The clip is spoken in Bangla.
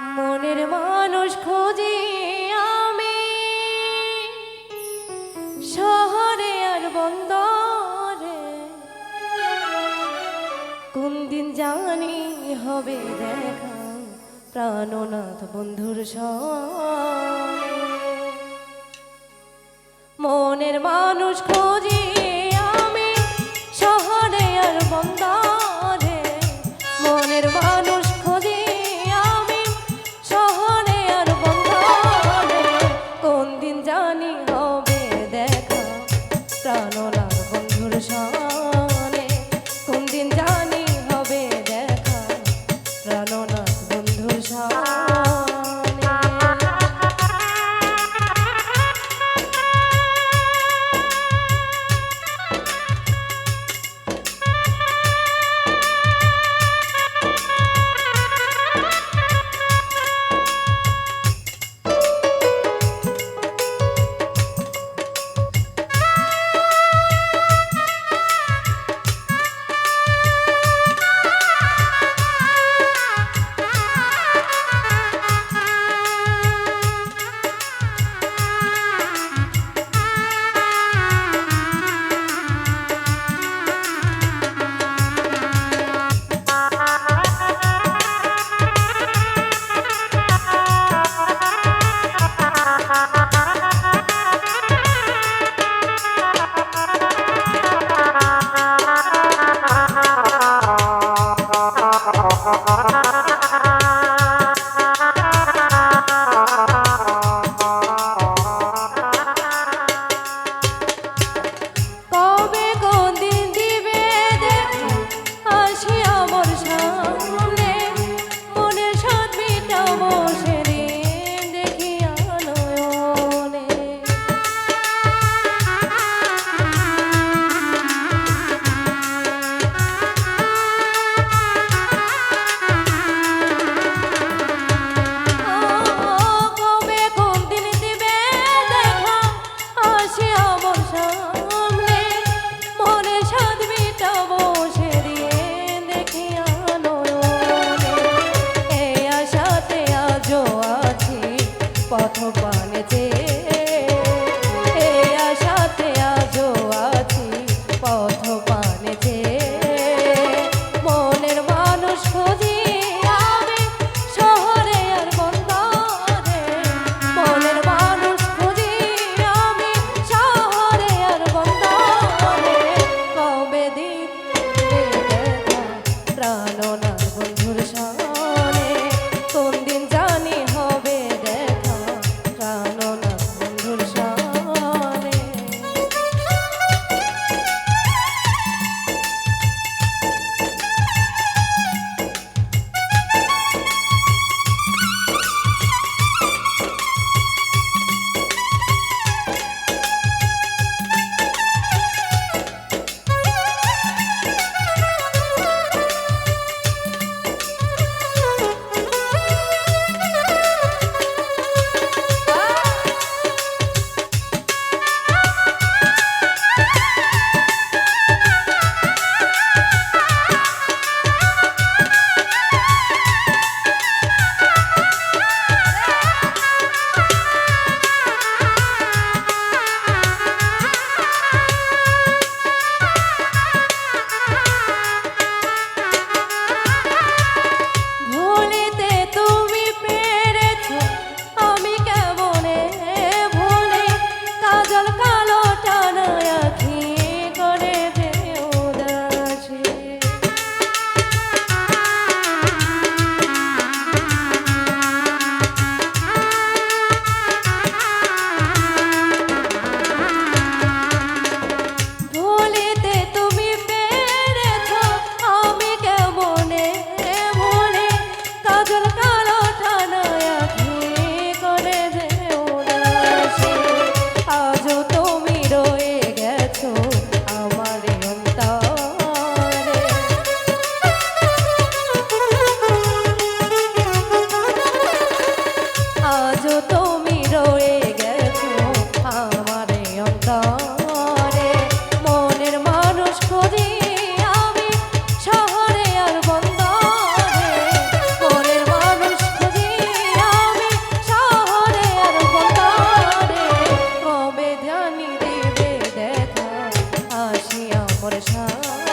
মনের মানুষ খুঁজি আমি। শহরে আর বন্দরে কোন দিন জানি হবে দেখা প্রাণনাথ বন্ধুর স মনের মানুষ খুঁজি পরে সা